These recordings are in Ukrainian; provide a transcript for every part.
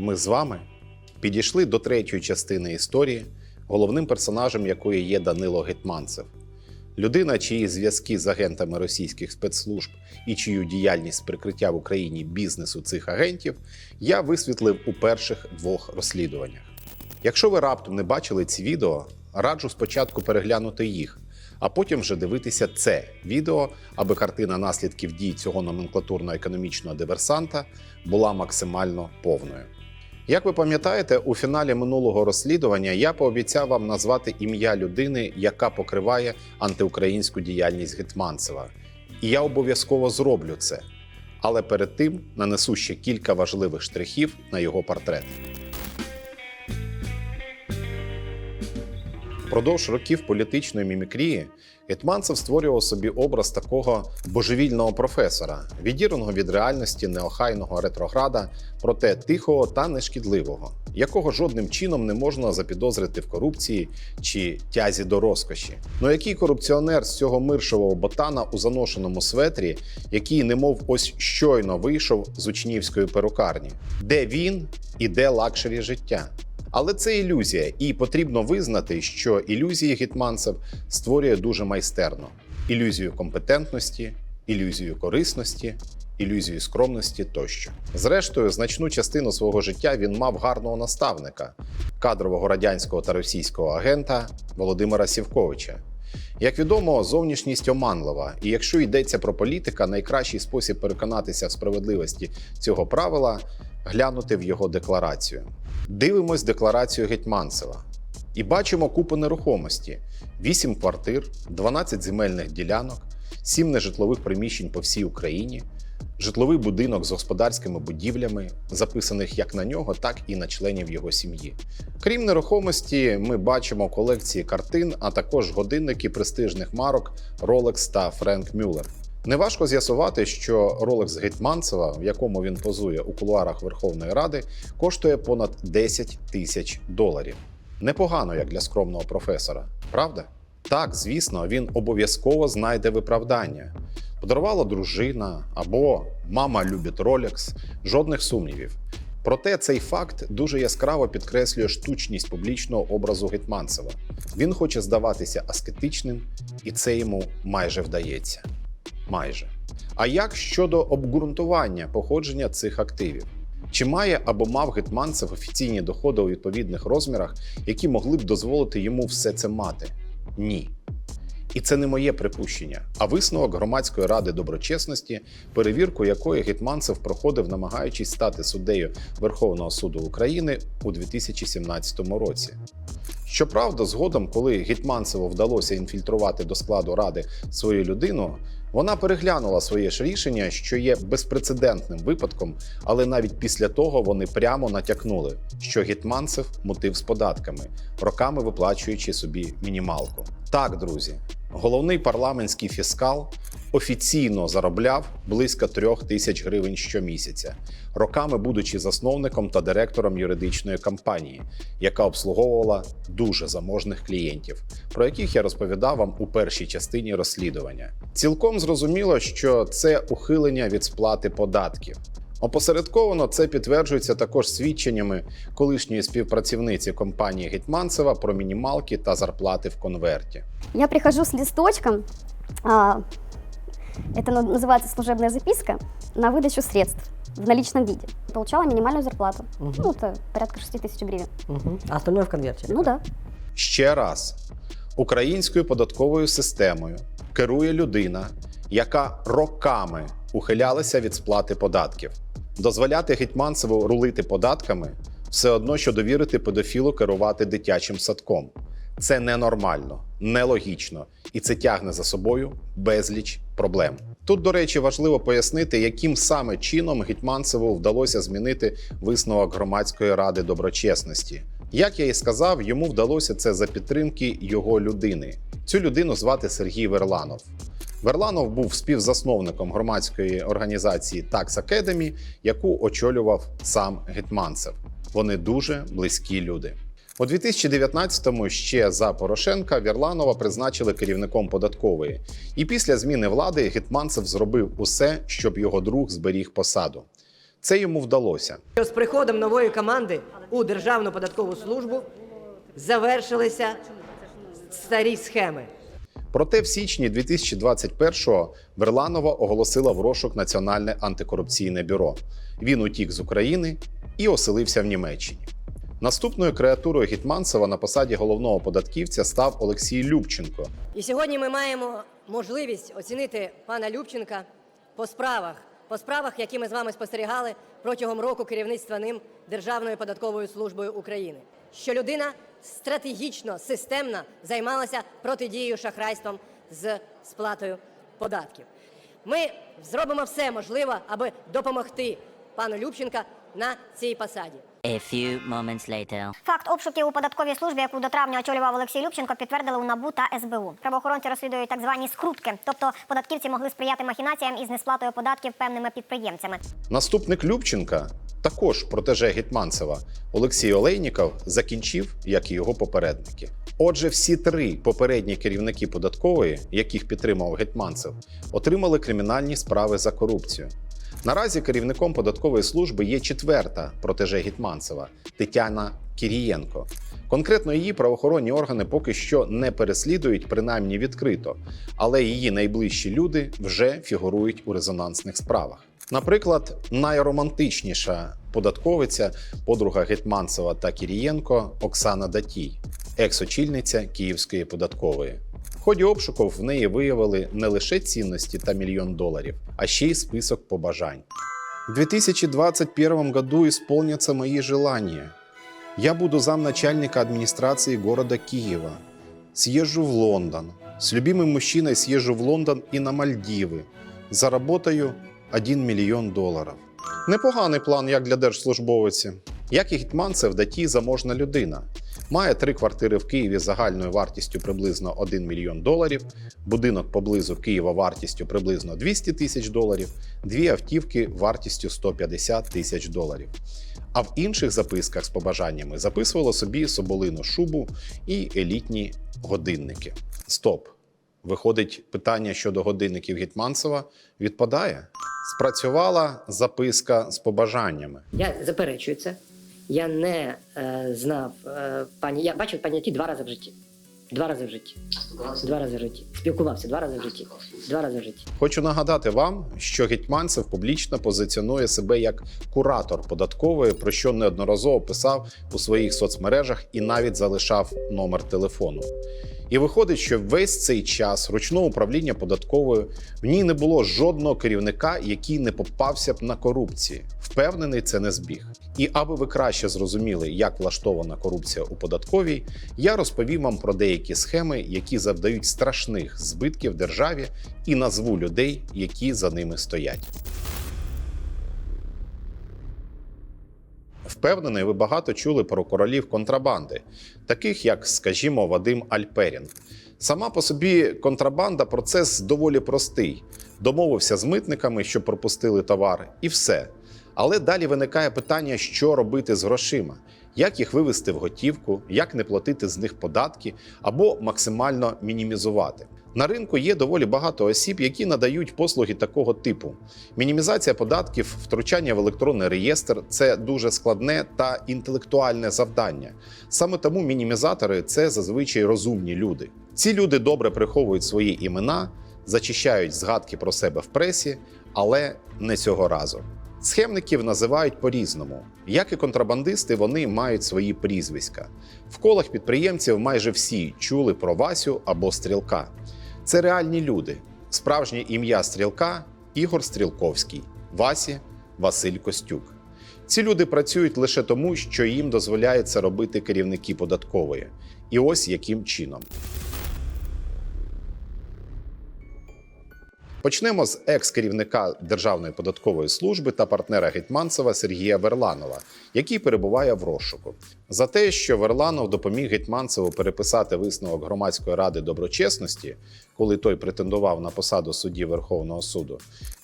ми з вами підійшли до третьої частини історії, головним персонажем якої є Данило Гетманцев. Людина, чиї зв'язки з агентами російських спецслужб і чию діяльність прикриття в Україні бізнесу цих агентів я висвітлив у перших двох розслідуваннях. Якщо ви раптом не бачили ці відео, раджу спочатку переглянути їх, а потім вже дивитися це відео, аби картина наслідків дій цього номенклатурно-економічного диверсанта була максимально повною. Як ви пам'ятаєте, у фіналі минулого розслідування я пообіцяв вам назвати ім'я людини, яка покриває антиукраїнську діяльність Гетманцева. І я обов'язково зроблю це. Але перед тим нанесу ще кілька важливих штрихів на його портрет. Впродовж років політичної мімікрії Гетманцев створював собі образ такого божевільного професора, відірваного від реальності неохайного ретрограда, проте тихого та нешкідливого, якого жодним чином не можна запідозрити в корупції чи тязі до розкоші. Ну який корупціонер з цього миршового ботана у заношеному светрі, який немов ось щойно вийшов з учнівської перукарні, де він і де лакшері життя. Але це ілюзія, і потрібно визнати, що ілюзії гетманцев створює дуже майстерно: ілюзію компетентності, ілюзію корисності, ілюзію скромності тощо. Зрештою, значну частину свого життя він мав гарного наставника, кадрового радянського та російського агента Володимира Сівковича. Як відомо, зовнішність оманлива, і якщо йдеться про політика, найкращий спосіб переконатися в справедливості цього правила глянути в його декларацію. Дивимось декларацію Гетьманцева і бачимо купу нерухомості: 8 квартир, 12 земельних ділянок, 7 нежитлових приміщень по всій Україні, житловий будинок з господарськими будівлями, записаних як на нього, так і на членів його сім'ї. Крім нерухомості, ми бачимо колекції картин, а також годинники престижних марок Rolex та Френк Мюллер. Неважко з'ясувати, що Rolex Гетманцева, в якому він позує у кулуарах Верховної Ради, коштує понад 10 тисяч доларів. Непогано як для скромного професора, правда? Так, звісно, він обов'язково знайде виправдання. Подарувала дружина або мама любить Rolex, жодних сумнівів. Проте цей факт дуже яскраво підкреслює штучність публічного образу Гетманцева. Він хоче здаватися аскетичним, і це йому майже вдається. Майже. А як щодо обґрунтування походження цих активів? Чи має або мав Гетманцев офіційні доходи у відповідних розмірах, які могли б дозволити йому все це мати? Ні. І це не моє припущення, а висновок громадської ради доброчесності, перевірку якої Гетманцев проходив, намагаючись стати суддею Верховного суду України у 2017 році. Щоправда, згодом, коли Гетманцеву вдалося інфільтрувати до складу ради свою людину, вона переглянула своє ж рішення, що є безпрецедентним випадком, але навіть після того вони прямо натякнули, що Гетманцев мутив з податками, роками виплачуючи собі мінімалку. Так, друзі, головний парламентський фіскал офіційно заробляв близько трьох тисяч гривень щомісяця, роками будучи засновником та директором юридичної компанії, яка обслуговувала дуже заможних клієнтів, про яких я розповідав вам у першій частині розслідування. Цілком зрозуміло, що це ухилення від сплати податків. Опосередковано це підтверджується також свідченнями колишньої співпрацівниці компанії Гетманцева про мінімалки та зарплати в конверті. Я прихожу с листочком, это на- называется служебная записка, на выдачу средств в наличном виде. Получала минимальную зарплату. Мгм. Ну, это порядка 6 тысяч гривен. Мгм. А остальное в конверте? Ну да. Ще раз, українською податковою системою керує людина, яка роками ухилялася від сплати податків. Дозволяти Гетьманцеву рулити податками все одно, що довірити педофілу керувати дитячим садком. Це ненормально, нелогічно, і це тягне за собою безліч проблем. Тут, до речі, важливо пояснити, яким саме чином Гетьманцеву вдалося змінити висновок громадської ради доброчесності. Як я і сказав, йому вдалося це за підтримки його людини. Цю людину звати Сергій Верланов. Верланов був співзасновником громадської організації Tax Academy, яку очолював сам Гетманцев. Вони дуже близькі люди. У 2019-му ще за Порошенка Верланова призначили керівником податкової, і після зміни влади Гетманцев зробив усе, щоб його друг зберіг посаду. Це йому вдалося. З приходом нової команди у Державну податкову службу завершилися старі схеми. Проте в січні 2021-го Верланова оголосила в розшук Національне антикорупційне бюро. Він утік з України і оселився в Німеччині. Наступною креатурою Гетманцева на посаді головного податківця став Олексій Любченко. І сьогодні ми маємо можливість оцінити пана Любченка по справах, по справах, які ми з вами спостерігали протягом року керівництва ним Державною податковою службою України. Що людина стратегічно, системно займалася протидією шахрайством з сплатою податків. Ми зробимо все можливе, аби допомогти пану Любченка на цій посаді. A few moments later. Факт обшуків у податковій службі, яку до травня очолював Олексій Любченко, підтвердили у НАБУ та СБУ. Правоохоронці розслідують так звані скрутки, тобто податківці могли сприяти махінаціям із несплатою податків певними підприємцями. Наступник Любченка, також протеже Гетманцева, Олексій Олейніков, закінчив, як і його попередники. Отже, всі три попередні керівники податкової, яких підтримав Гетманцев, отримали кримінальні справи за корупцію. Наразі керівником податкової служби є четверта протеже Гетманцева Тетяна Кірієнко. Конкретно її правоохоронні органи поки що не переслідують, принаймні відкрито, але її найближчі люди вже фігурують у резонансних справах. Наприклад, найромантичніша податковиця, подруга Гетманцева та Кірієнко Оксана Датій, екс-очільниця Київської податкової. В ході обшуків в неї виявили не лише цінності та мільйон доларів, а ще й список побажань. В 2021 году исполнятся мои желания. Я буду замначальника администрации города Киева. Съезжу в Лондон. С любимым мужчиной съезжу в Лондон и на Мальдивы. Заработаю 1 мільйон доларів. Непоганий план як для держслужбовиці. Як і Гетманцев, Даті заможна людина. Має три квартири в Києві загальною вартістю приблизно 1 мільйон доларів, будинок поблизу Києва вартістю приблизно 200 тисяч доларів, дві автівки вартістю 150 тисяч доларів. А в інших записках з побажаннями записувала собі соболину шубу і елітні годинники. Стоп! Виходить, питання щодо годинників Гетманцева відпадає. Спрацювала записка з побажаннями. Я заперечую це. Я не е, знав е, пані. Я бачив пані Ті два рази в житті. Два рази в житті. Два рази в житті. Спілкувався два рази в житті. Два рази в житті. Хочу нагадати вам, що Гетьманцев публічно позиціонує себе як куратор податкової, про що неодноразово писав у своїх соцмережах і навіть залишав номер телефону. І виходить, що весь цей час ручного управління податковою в ній не було жодного керівника, який не попався б на корупції. Впевнений, це не збіг. І аби ви краще зрозуміли, як влаштована корупція у податковій, я розповім вам про деякі схеми, які завдають страшних збитків державі, і назву людей, які за ними стоять. Впевнений, ви багато чули про королів контрабанди, таких як, скажімо, Вадим Альперін. Сама по собі контрабанда процес доволі простий. Домовився з митниками, що пропустили товар, і все. Але далі виникає питання, що робити з грошима, як їх вивести в готівку, як не платити з них податки або максимально мінімізувати. На ринку є доволі багато осіб, які надають послуги такого типу. Мінімізація податків, втручання в електронний реєстр це дуже складне та інтелектуальне завдання. Саме тому мінімізатори це зазвичай розумні люди. Ці люди добре приховують свої імена, зачищають згадки про себе в пресі, але не цього разу. Схемників називають по-різному. Як і контрабандисти, вони мають свої прізвиська. В колах підприємців майже всі чули про Васю або Стрілка. Це реальні люди. Справжнє ім'я Стрілка Ігор Стрілковський, Васі Василь Костюк. Ці люди працюють лише тому, що їм дозволяє це робити керівники податкової. І ось яким чином. Почнемо з екс-керівника Державної податкової служби та партнера Гетьманцева Сергія Верланова, який перебуває в розшуку. За те, що Верланов допоміг Гетьманцеву переписати висновок громадської ради доброчесності, коли той претендував на посаду судді Верховного суду,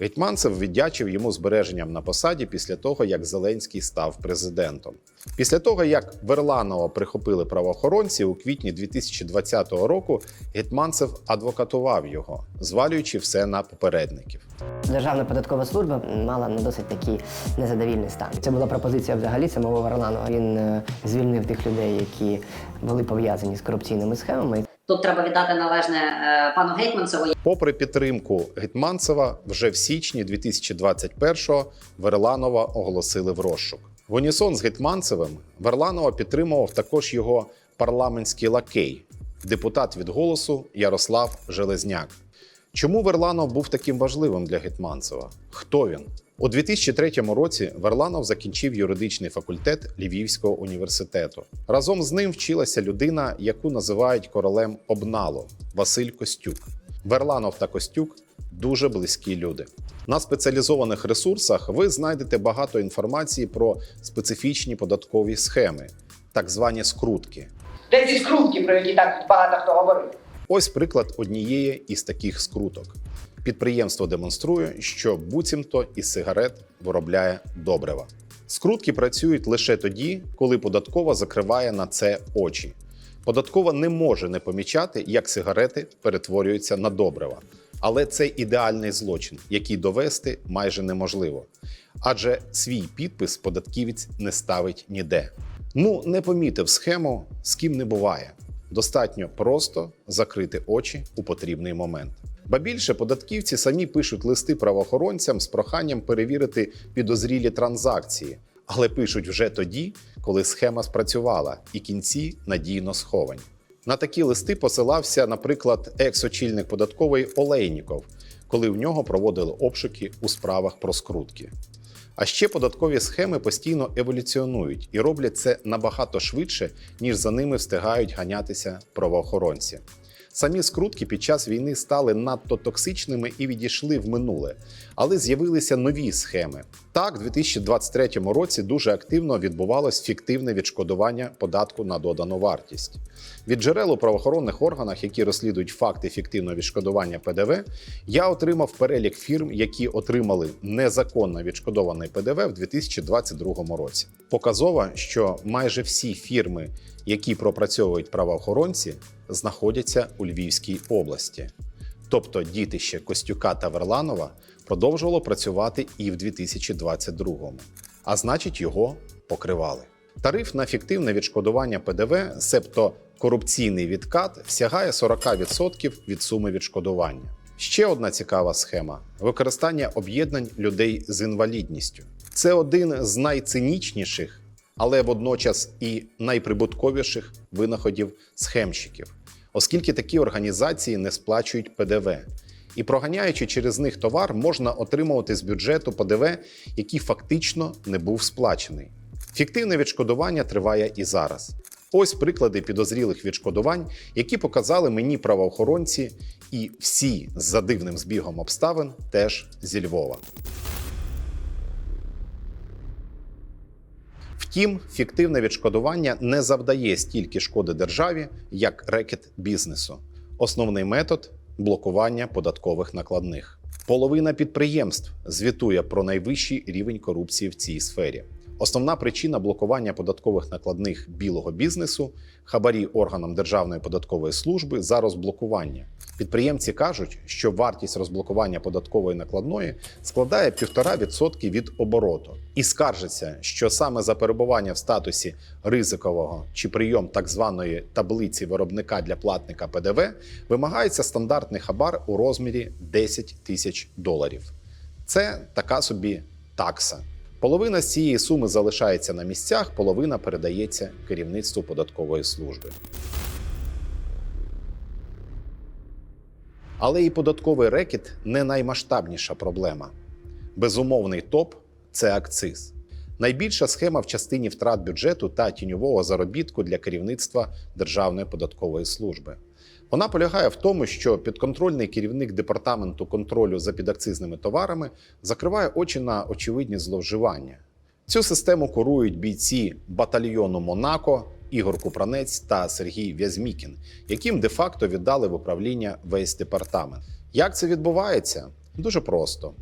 Гетьманцев віддячив йому збереженням на посаді після того, як Зеленський став президентом. Після того, як Верланова прихопили правоохоронці у квітні 2020 року, Гетьманцев адвокатував його, звалюючи все на попередників. Державна податкова служба мала ну, досить такий незадовільний стан. Це була пропозиція взагалі самого Варланова. Він е, звільнив тих людей, які були пов'язані з корупційними схемами. Тут треба віддати належне е, пану Гетьманцеву. Попри підтримку Гетманцева, вже в січні 2021-го Верланова оголосили в розшук. В унісон з Гетманцевим Верланова підтримував також його парламентський лакей, депутат від голосу Ярослав Железняк. Чому Верланов був таким важливим для Гетманцева? Хто він? У 2003 році Верланов закінчив юридичний факультет Львівського університету. Разом з ним вчилася людина, яку називають королем обналу Василь Костюк. Верланов та Костюк дуже близькі люди. На спеціалізованих ресурсах ви знайдете багато інформації про специфічні податкові схеми, так звані скрутки. Де ці скрутки, про які так багато хто говорив? Ось приклад однієї із таких скруток. Підприємство демонструє, що буцімто із сигарет виробляє добрива. Скрутки працюють лише тоді, коли податкова закриває на це очі. Податкова не може не помічати, як сигарети перетворюються на добрива. Але це ідеальний злочин, який довести майже неможливо. Адже свій підпис податківець не ставить ніде. Ну, не помітив схему, з ким не буває. Достатньо просто закрити очі у потрібний момент. Ба більше податківці самі пишуть листи правоохоронцям з проханням перевірити підозрілі транзакції, але пишуть вже тоді, коли схема спрацювала і кінці надійно сховані. На такі листи посилався, наприклад, екс-очільник податкової Олейніков, коли в нього проводили обшуки у справах про скрутки. А ще податкові схеми постійно еволюціонують і роблять це набагато швидше, ніж за ними встигають ганятися правоохоронці. Самі скрутки під час війни стали надто токсичними і відійшли в минуле, але з'явилися нові схеми. Так, у 2023 році дуже активно відбувалось фіктивне відшкодування податку на додану вартість. Від джерел у правоохоронних органах, які розслідують факти фіктивного відшкодування ПДВ, я отримав перелік фірм, які отримали незаконно відшкодований ПДВ в 2022 році. Показово, що майже всі фірми, які пропрацьовують правоохоронці, знаходяться у Львівській області. Тобто дітище Костюка та Верланова продовжувало працювати і в 2022-му, а значить, його покривали. Тариф на фіктивне відшкодування ПДВ, себто корупційний відкат, сягає 40% від суми відшкодування. Ще одна цікава схема використання об'єднань людей з інвалідністю. Це один з найцинічніших, але водночас і найприбутковіших винаходів схемщиків, оскільки такі організації не сплачують ПДВ. І проганяючи через них товар, можна отримувати з бюджету ПДВ, який фактично не був сплачений. Фіктивне відшкодування триває і зараз. Ось приклади підозрілих відшкодувань, які показали мені правоохоронці, і всі за дивним збігом обставин теж зі Львова. Втім, фіктивне відшкодування не завдає стільки шкоди державі, як рекет бізнесу. Основний метод блокування податкових накладних. Половина підприємств звітує про найвищий рівень корупції в цій сфері. Основна причина блокування податкових накладних білого бізнесу хабарі органам Державної податкової служби за розблокування. Підприємці кажуть, що вартість розблокування податкової накладної складає 1,5% від обороту, і скаржаться, що саме за перебування в статусі ризикового чи прийом так званої таблиці виробника для платника ПДВ вимагається стандартний хабар у розмірі 10 тисяч доларів. Це така собі такса. Половина з цієї суми залишається на місцях, половина передається керівництву податкової служби. Але і податковий рекет не наймасштабніша проблема. Безумовний топ це акциз. Найбільша схема в частині втрат бюджету та тіньового заробітку для керівництва Державної податкової служби. Вона полягає в тому, що підконтрольний керівник департаменту контролю за підакцизними товарами закриває очі на очевидні зловживання. Цю систему курують бійці батальйону Монако Ігор Купранець та Сергій Вязмікін, яким де-факто віддали в управління весь департамент. Як це відбувається? Дуже просто.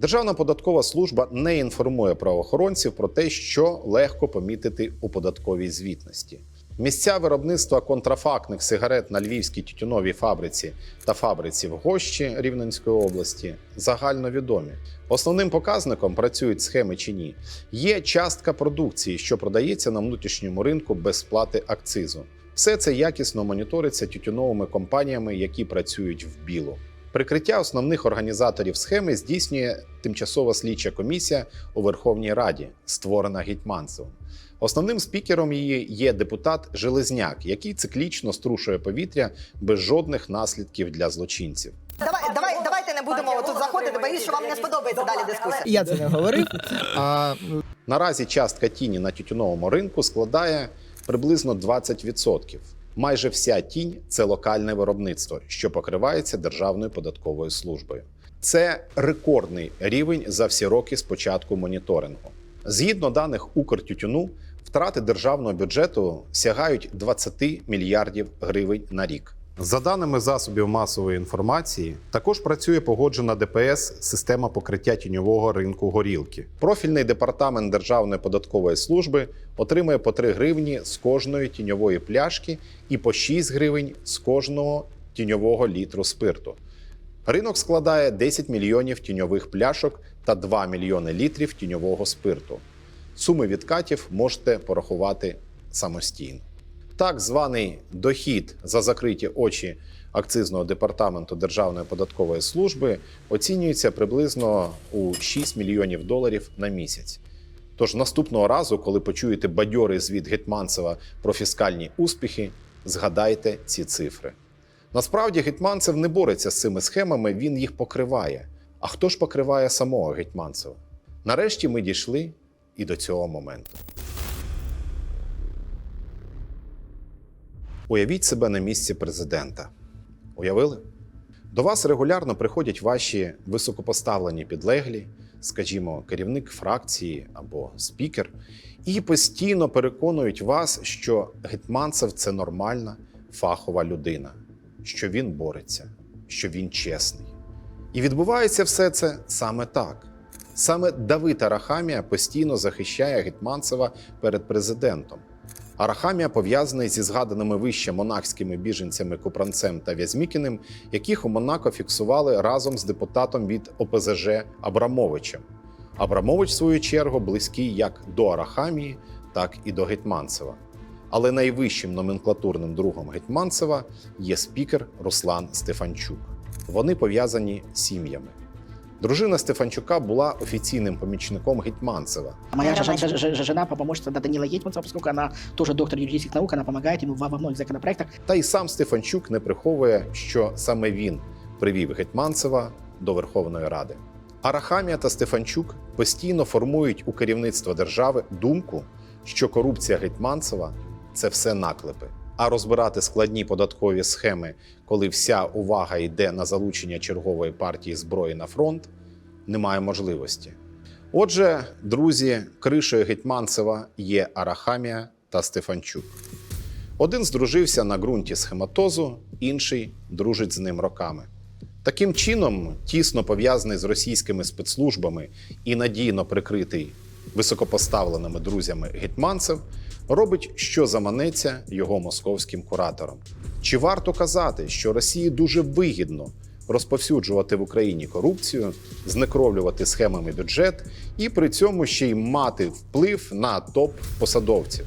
Державна податкова служба не інформує правоохоронців про те, що легко помітити у податковій звітності. Місця виробництва контрафактних сигарет на львівській тютюновій фабриці та фабриці в Гощі Рівненської області загальновідомі. Основним показником працюють схеми чи ні. Є частка продукції, що продається на внутрішньому ринку без сплати акцизу. Все це якісно моніториться тютюновими компаніями, які працюють в білу. Прикриття основних організаторів схеми здійснює тимчасова слідча комісія у Верховній Раді, створена Гетьманцевим. Основним спікером її є депутат Железняк, який циклічно струшує повітря без жодних наслідків для злочинців. Давай, давай, давайте не будемо тут заходити, боюсь, що вам не сподобається далі дискусія. Я це не говорив. А Наразі частка тіні на тютюновому ринку складає приблизно 20%. Майже вся тінь це локальне виробництво, що покривається Державною податковою службою. Це рекордний рівень за всі роки з початку моніторингу. Згідно даних Укртютюну, втрати державного бюджету сягають 20 мільярдів гривень на рік. За даними засобів масової інформації, також працює погоджена ДПС система покриття тіньового ринку горілки. Профільний департамент Державної податкової служби отримує по 3 гривні з кожної тіньової пляшки і по 6 гривень з кожного тіньового літру спирту. Ринок складає 10 мільйонів тіньових пляшок та 2 мільйони літрів тіньового спирту. Суми відкатів можете порахувати самостійно. Так званий дохід за закриті очі акцизного департаменту Державної податкової служби оцінюється приблизно у 6 мільйонів доларів на місяць. Тож наступного разу, коли почуєте бадьорий звіт Гетманцева про фіскальні успіхи, згадайте ці цифри. Насправді Гетманцев не бореться з цими схемами, він їх покриває. А хто ж покриває самого Гетманцева? Нарешті ми дійшли і до цього моменту. Уявіть себе на місці президента. Уявили? До вас регулярно приходять ваші високопоставлені підлеглі, скажімо, керівник фракції або спікер, і постійно переконують вас, що Гетманцев це нормальна, фахова людина, що він бореться, що він чесний. І відбувається все це саме так. Саме Давид Арахамія постійно захищає Гетманцева перед президентом. Арахамія пов'язаний зі згаданими вище монахськими біженцями Купранцем та Вязмікіним, яких у Монако фіксували разом з депутатом від ОПЗЖ Абрамовичем. Абрамович, в свою чергу, близький як до Арахамії, так і до Гетманцева. Але найвищим номенклатурним другом Гетманцева є спікер Руслан Стефанчук. Вони пов'язані сім'ями. Дружина Стефанчука була офіційним помічником Гетманцева. моя жена помощница да, Данила Гетманцева, поскольку она тоже доктор юридических наук, она помогает ему во, во многих законопроектах. Та й сам Стефанчук не приховує, що саме він привів Гетманцева до Верховної Ради. Арахамія та Стефанчук постійно формують у керівництва держави думку, що корупція Гетманцева це все наклепи. А розбирати складні податкові схеми, коли вся увага йде на залучення чергової партії зброї на фронт, немає можливості. Отже, друзі, кришею Гетманцева є Арахамія та Стефанчук. Один здружився на ґрунті схематозу, інший дружить з ним роками. Таким чином, тісно пов'язаний з російськими спецслужбами і надійно прикритий високопоставленими друзями гетьманцев, робить, що заманеться його московським куратором. Чи варто казати, що Росії дуже вигідно розповсюджувати в Україні корупцію, знекровлювати схемами бюджет і при цьому ще й мати вплив на топ-посадовців?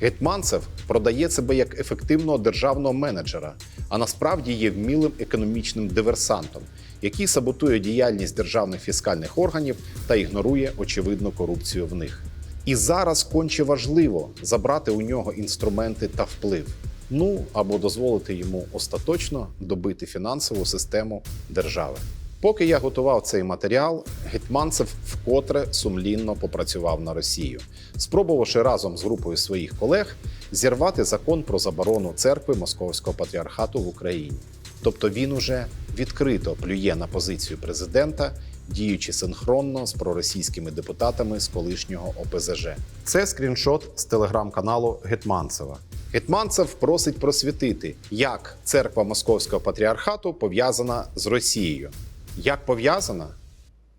Гетманцев продає себе як ефективного державного менеджера, а насправді є вмілим економічним диверсантом, який саботує діяльність державних фіскальних органів та ігнорує очевидну корупцію в них. І зараз конче важливо забрати у нього інструменти та вплив. Ну або дозволити йому остаточно добити фінансову систему держави. Поки я готував цей матеріал, Гетманцев вкотре сумлінно попрацював на Росію, спробувавши разом з групою своїх колег зірвати закон про заборону церкви Московського патріархату в Україні. Тобто він уже відкрито плює на позицію президента, діючи синхронно з проросійськими депутатами з колишнього ОПЗЖ. Це скріншот з телеграм-каналу Гетманцева. Гетманцев просить просвітити, як церква Московського патріархату пов'язана з Росією. Як пов'язана?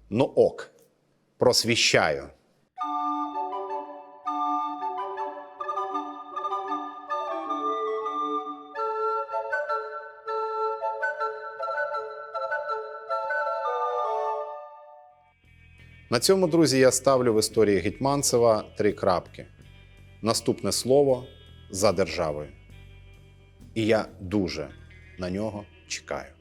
Ну ок, просвіщаю. На цьому, друзі, я ставлю в історії Гетьманцева три крапки. Наступне слово за державою. І я дуже на нього чекаю.